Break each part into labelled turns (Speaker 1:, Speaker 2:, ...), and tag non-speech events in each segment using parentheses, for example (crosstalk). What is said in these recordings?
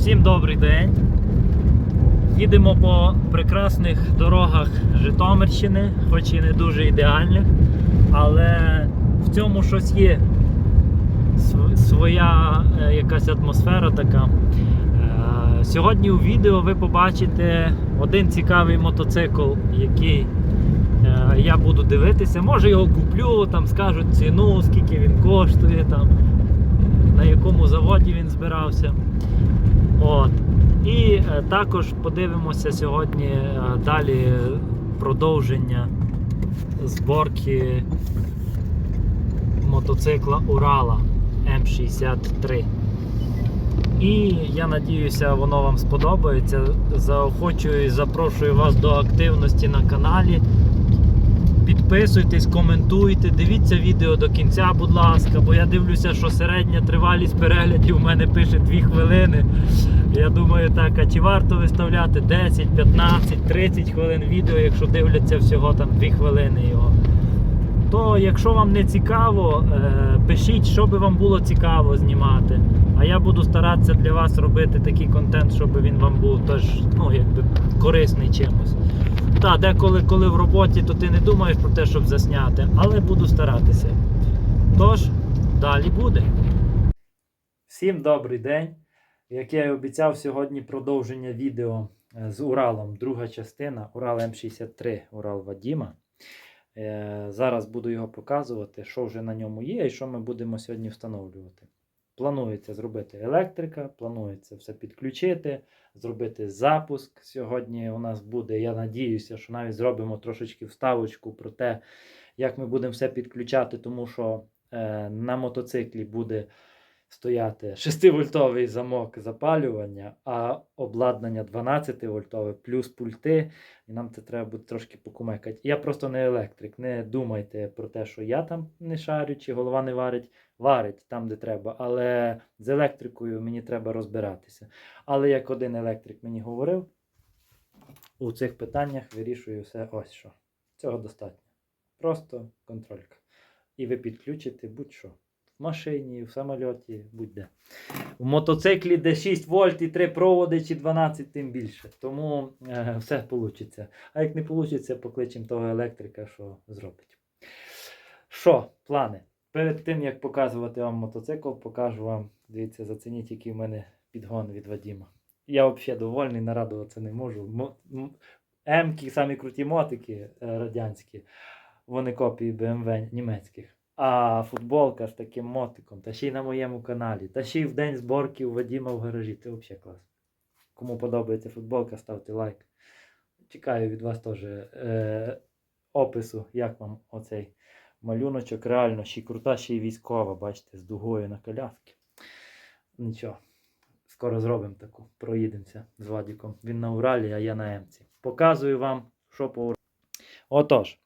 Speaker 1: Всім добрий день. Їдемо по прекрасних дорогах Житомирщини, хоч і не дуже ідеальних, але в цьому щось є своя е, якась атмосфера така. Е, Сьогодні у відео ви побачите один цікавий мотоцикл, який е, я буду дивитися. Може його куплю, там скажуть ціну, скільки він коштує, там, на якому заводі він збирався. От. І е, також подивимося сьогодні е, далі продовження зборки мотоцикла Урала М63. І я надіюся, воно вам сподобається. Заохочую і запрошую вас до активності на каналі. Підписуйтесь, коментуйте, дивіться відео до кінця, будь ласка, бо я дивлюся, що середня тривалість переглядів у мене пише 2 хвилини. Я думаю, так, а чи варто виставляти 10, 15, 30 хвилин відео, якщо дивляться всього там 2 хвилини його. То якщо вам не цікаво, е, пишіть, що би вам було цікаво знімати. А я буду старатися для вас робити такий контент, щоб він вам був теж ну, якби корисний чимось. Так, деколи, коли в роботі, то ти не думаєш про те, щоб засняти, але буду старатися. Тож, далі буде. Всім добрий день. Як я і обіцяв, сьогодні продовження відео е, з Уралом. Друга частина Урал М63, Урал Вадіма. Е, Зараз буду його показувати, що вже на ньому є і що ми будемо сьогодні встановлювати. Планується зробити електрика, планується все підключити, зробити запуск. Сьогодні у нас буде, я надіюся, що навіть зробимо трошечки вставочку про те, як ми будемо все підключати, тому що е, на мотоциклі буде стояти 6-вольтовий замок запалювання, а обладнання 12-вольтове плюс пульти. І нам це треба буде трошки покумекати. Я просто не електрик. Не думайте про те, що я там не шарю, чи голова не варить. Варить там, де треба. Але з електрикою мені треба розбиратися. Але як один електрик мені говорив, у цих питаннях вирішую все ось що. Цього достатньо. Просто контролька. І ви підключите будь-що. В машині, в самольоті, будь-де. В мотоциклі, де 6 вольт і 3 проводи, чи 12, тим більше. Тому е, все вийде. А як не вийде, покличемо того електрика, що зробить. Що, плани? Перед тим, як показувати вам мотоцикл, покажу вам, дивіться, зацініть, який в мене підгон від Вадіма. Я взагалі довольний, нарадуватися не можу. М-ки, самі круті мотики е, радянські, вони копії BMW німецьких. А футболка з таким мотиком, та ще й на моєму каналі, та ще й в день зборки у Вадіма в гаражі. Це взагалі клас. Кому подобається футболка, ставте лайк. Чекаю від вас теж е, опису, як вам оцей малюночок. Реально, ще й крута, ще й військова, бачите, з дугою на коляски. Нічого. Скоро зробимо таку. Проїдемося з Вадіком. Він на Уралі, а я на Емці. Показую вам, що по Уралі. Отож,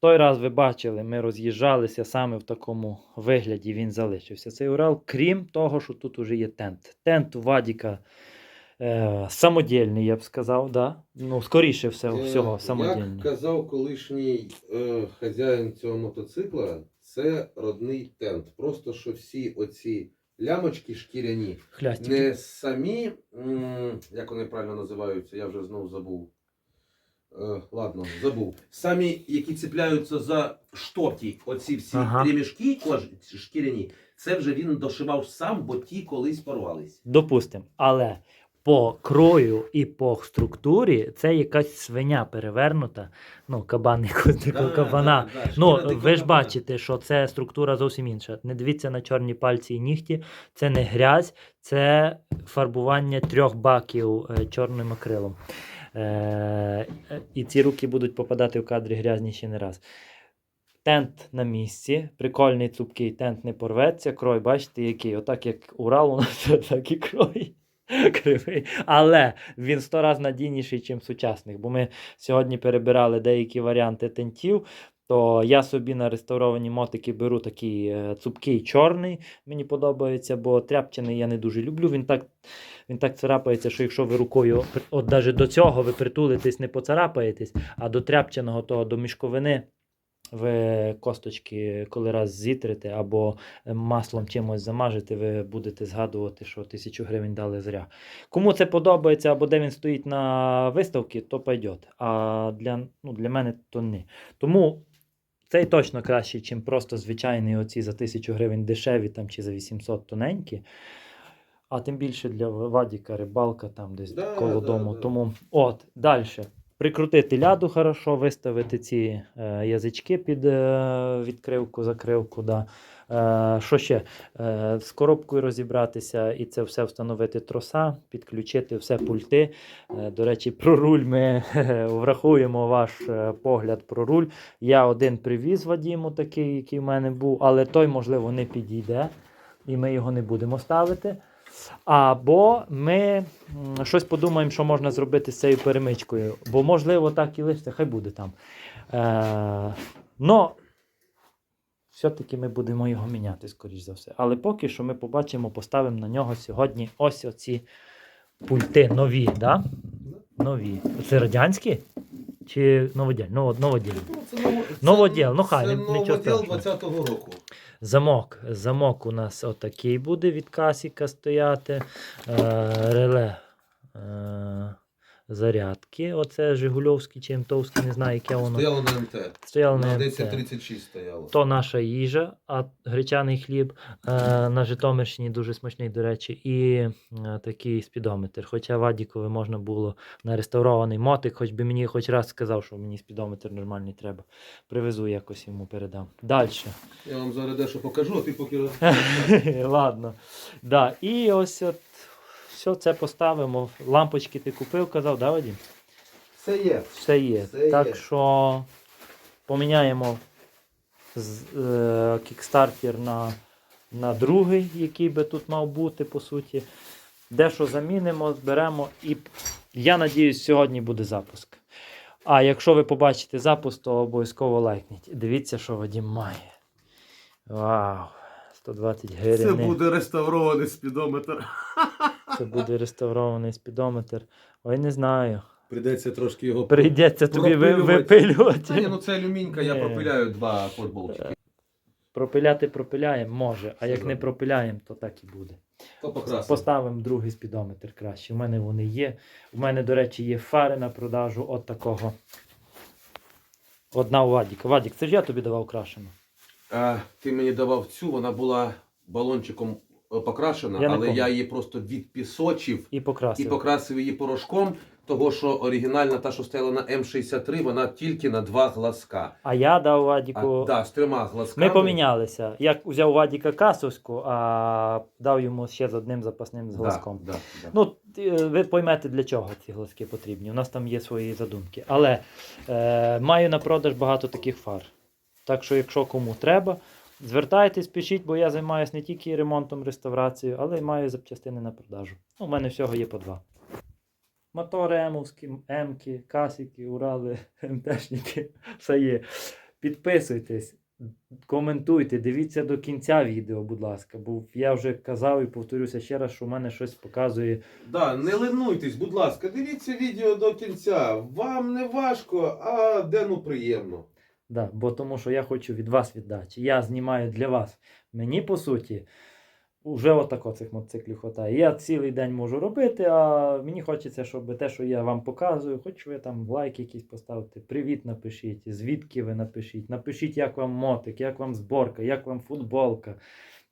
Speaker 1: той раз ви бачили, ми роз'їжджалися саме в такому вигляді він залишився. Цей Урал, крім того, що тут уже є тент. Тент у Вадіка е, самодільний, я б сказав, да? Ну, скоріше все,
Speaker 2: Е,
Speaker 1: всього, самодільний.
Speaker 2: Як казав колишній е, хазяїн цього мотоцикла, це родний тент. Просто що всі оці лямочки шкіряні,
Speaker 1: Хлястики.
Speaker 2: не самі, як вони правильно називаються, я вже знову забув. Е, ладно, забув. Самі, які цепляються за штоки, оці всі
Speaker 1: Ага.
Speaker 2: ремішки кож... шкіряні, це вже він дошивав сам, бо ті колись порвались.
Speaker 1: Допустимо. Але по крою і по структурі це якась свиня перевернута. Ну, кабан якогось такого кабана.
Speaker 2: да,
Speaker 1: Ну,
Speaker 2: шкіра
Speaker 1: ви
Speaker 2: дикого
Speaker 1: ж
Speaker 2: кабана.
Speaker 1: бачите, що це структура зовсім інша. Не дивіться на чорні пальці і нігті. Це не грязь, це фарбування трьох баків е, чорним акрилом. Е, і ці руки будуть попадати в кадрі грязні ще не раз. Тент на місці, прикольний цупкий тент не порветься. Крой, бачите, який. Отак як Урал у нас, (laughs) так і крой. Кривий. Але він сто раз надійніший, ніж сучасних. Бо ми сьогодні перебирали деякі варіанти тентів. То я собі на реставровані мотики беру такий е, цупкий чорний. Мені подобається, бо тряпчаний я не дуже люблю. Він так, він так царапається, що якщо ви рукою, от навіть до цього ви притулитесь, не поцарапаєтесь, а до тряпчаного того, до мішковини ви косточки, коли раз зітрите або маслом чимось замажете, ви будете згадувати, що тисячу гривень дали зря. Кому це подобається або де він стоїть на виставці, то пойдет. А для, ну, для мене то ні. Тому цей точно кращий, ніж просто звичайний оці за тисячу гривень дешеві там, чи за 800 тоненькі. А тим більше для Вадіка рибалка там десь
Speaker 2: Да,
Speaker 1: коло
Speaker 2: да,
Speaker 1: дому.
Speaker 2: да.
Speaker 1: Тому от, далі. Прикрутити ляду хорошо, виставити ці е, язички під е, відкривку, закривку. Да. Е, що ще? Е, з коробкою розібратися і це все встановити троса, підключити все пульти. Е, до речі, про руль ми (laughs) врахуємо ваш е, погляд про руль. Я один привіз Вадіму, такий, який в мене був, але той, можливо, не підійде, і ми його не будемо ставити. Або ми щось подумаємо, що можна зробити з цією перемичкою. Бо, можливо, так і лишиться, хай буде там. Е, но все-таки ми будемо його міняти, скоріш за все. Але поки що ми побачимо, поставимо на нього сьогодні ось оці пульти нові, да? Нові. Це радянські? Чи новодільні? Ну, от.
Speaker 2: Ну, це
Speaker 1: Новоділ, ну хай,
Speaker 2: це новоділ 20-го року.
Speaker 1: Замок. Замок у нас отакий буде від касіка стояти. Е, реле е, зарядки. Оце Жигульовський чи МТовський, не знаю, яке воно.
Speaker 2: Стояло на МТ.
Speaker 1: Стояло на
Speaker 2: На
Speaker 1: МТ.
Speaker 2: 1036 стояло.
Speaker 1: То наша їжа, а гречаний хліб е, на Житомирщині дуже смачний, до речі, і е, такий спідометр. Хоча Вадікові можна було на реставрований мотик, хоч би мені хоч раз сказав, що мені спідометр нормальний треба. Привезу якось йому передам. Далі.
Speaker 2: Я вам зараз дещо покажу, а ти поки (laughs)
Speaker 1: Ладно. Да. І ось от все це поставимо. Лампочки ти купив, казав, да, Вадим?
Speaker 2: Все є.
Speaker 1: Все є.
Speaker 2: Все
Speaker 1: так
Speaker 2: є.
Speaker 1: що поміняємо з, е, кікстартер на, на другий, який би тут мав бути, по суті. Дещо замінимо, зберемо і я надіюсь, сьогодні буде запуск. А якщо ви побачите запуск, то обов'язково лайкніть. Дивіться, що Вадим має. Вау! 120 гривень.
Speaker 2: Це буде реставрований спідометр. (laughs)
Speaker 1: Це буде реставрований спідометр. Ой, не знаю.
Speaker 2: Прийдеться трошки його
Speaker 1: Прийдеться тобі ви-
Speaker 2: Пропилювати.
Speaker 1: випилювати.
Speaker 2: Та ні, ну це алюмінька, я
Speaker 1: Ні.
Speaker 2: пропиляю два футболчики.
Speaker 1: Пропиляти пропиляємо, може, а як не пропиляємо, то так і буде.
Speaker 2: То.
Speaker 1: Поставимо другий спідометр краще. У мене вони є. У мене, до речі, є фари на продажу от такого. Одна у Вадіка. Вадік, це ж я тобі давав крашену.
Speaker 2: А, ти мені давав цю, вона була балончиком покрашена,
Speaker 1: Я не
Speaker 2: але
Speaker 1: помню.
Speaker 2: я її просто відпісочив
Speaker 1: І
Speaker 2: і
Speaker 1: покрасив.
Speaker 2: покрасив її порошком, того що оригінальна та, що стояла на М63, вона тільки на два глазка.
Speaker 1: А я дав
Speaker 2: А,
Speaker 1: Вадіку.
Speaker 2: да, з трьома глазками.
Speaker 1: Ми помінялися. Я взяв Вадіка касовську, а дав йому ще з одним запасним з глазком.
Speaker 2: Да, да, да.
Speaker 1: Ну, е, ви поймете, для чого ці глазки потрібні. У нас там є свої задумки. Але е, маю на продаж багато таких фар. Так що, якщо кому треба, звертайтесь, пишіть, бо я займаюся не тільки ремонтом, реставрацією, але й маю запчастини на продажу. Ну, у мене всього є по два. Мотори емовські, емки, касіки, урали, (laughs) МТшники, все є. Підписуйтесь, коментуйте, дивіться до кінця відео, будь ласка. Бо я вже казав і повторюся ще раз, що в мене щось показує
Speaker 2: Да, не ленуйтесь, будь ласка, дивіться відео до кінця. Вам не важко, а Дену приємно.
Speaker 1: Да, бо тому що я хочу від вас віддачі. Я знімаю для вас. Мені, по суті, вже отако цих мотоциклів вистачає. Я цілий день можу робити, а мені хочеться, щоб те, що я вам показую, хоч ви там лайк якийсь поставите, привіт напишіть, звідки ви напишіть. Напишіть, як вам мотик, як вам зборка, як вам футболка,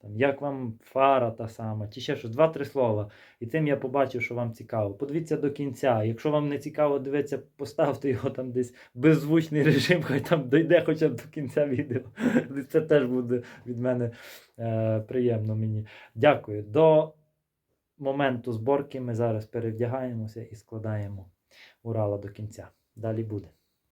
Speaker 1: там, як вам фара та сама, чи ще щось, два-три слова. І тим я побачив, що вам цікаво. Подивіться до кінця. Якщо вам не цікаво дивитися, поставте його там десь беззвучний режим, хай там дойде хоча б до кінця відео. (laughs) Це теж буде від мене е, приємно мені. Дякую. До моменту зборки ми зараз перевдягаємося і складаємо Урала до кінця. Далі буде.